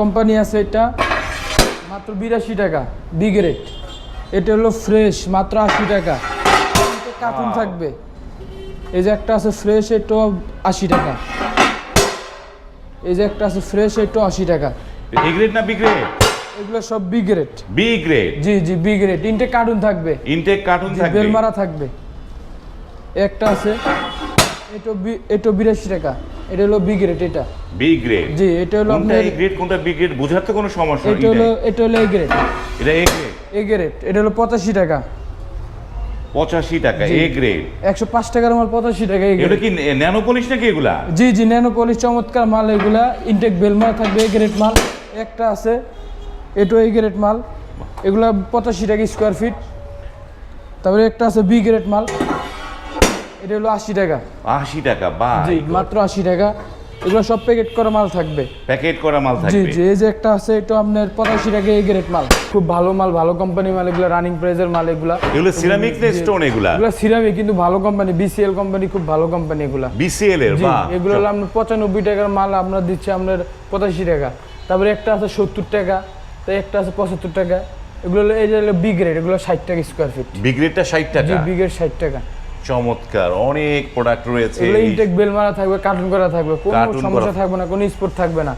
Company আছে এটা মাত্র বিরাশি টাকা বি গ্রেড এটা হলো ফ্রেশ মাত্র আশি টাকা। কার্টুন থাকবে। এই যে একটা আছে ফ্রেশ এটাও আশি টাকা। এই যে একটা আছে ফ্রেশ এটাও আশি টাকা। গ্রেড না বি গ্রেড এগুলো সব B grade B grade G G B grade তিনটে কার্টুন থাকবে। ইনটেক কার্টুন থাকবে। বেল মারা থাকবে। একটা আছে এটা এটা বিরাশি টাকা। এটা হলো বি গ্রেড এটা। বি গ্রেড জি এটা হলো আপনার এ গ্রেড কোনটা বি গ্রেড বোঝার তো কোনো সমস্যা এটা হলো এটা হলো এ গ্রেড এটা এ গ্রেড এ গ্রেড এটা হলো পঁচাশি টাকা। পঁচাশি টাকা এ গ্রেড একশো পাঁচ টাকার মাল পঁচাশি টাকা এগুলো কি ন্যানো পলিশ নাকি এগুলা? জি জি ন্যানো পলিশ চমৎকার মাল এগুলা। ইনটেক বেলমার থাকবে এ গ্রেড মাল। একটা আছে এটো এ গ্রেড মাল। এগুলা পঁচাশি টাকা স্কোয়ার ফিট তারপরে একটা আছে বি গ্রেড মাল। এটা হলো আশি টাকা। আশি টাকা বা জি মাত্র আশি টাকা। এগুলো সব প্যাকেট করা মাল থাকবে। প্যাকেট করা মাল থাকবে। জি এই যে একটা আছে এটা আপনার পঁচাশি টাকা এ গ্রেড মাল। খুব ভালো মাল ভালো কোম্পানি মাল এগুলো রানিং প্রাইজের মাল এগুলা। এগুলো সিরামিক না স্টোন এগুলা? এগুলো সিরামিক কিন্তু ভালো কোম্পানি বিসিএল কোম্পানি খুব ভালো কোম্পানি এগুলা। বিসিএল এর বা? এগুলো হলো আপনার পঁচানব্বই টাকার মাল আমরা দিচ্ছি আপনার পঁচাশি টাকা। তারপরে একটা আছে সত্তর টাকা একটা আছে পঁচাত্তর টাকা। এগুলো হলো এই যে হলো বি গ্রেড এগুলো ষাট টাকা স্কোয়ার ফিট বি গ্রেডটা ষাট জি টাকা? বি গ্রেড ষাট টাকা। চমৎকার অনেক প্রোডাক্ট রয়েছে ইনটেক বেল মারা থাকবে কার্টুন করা থাকবে কোনো সমস্যা থাকবে না কোনো স্পোর্ট থাকবে না।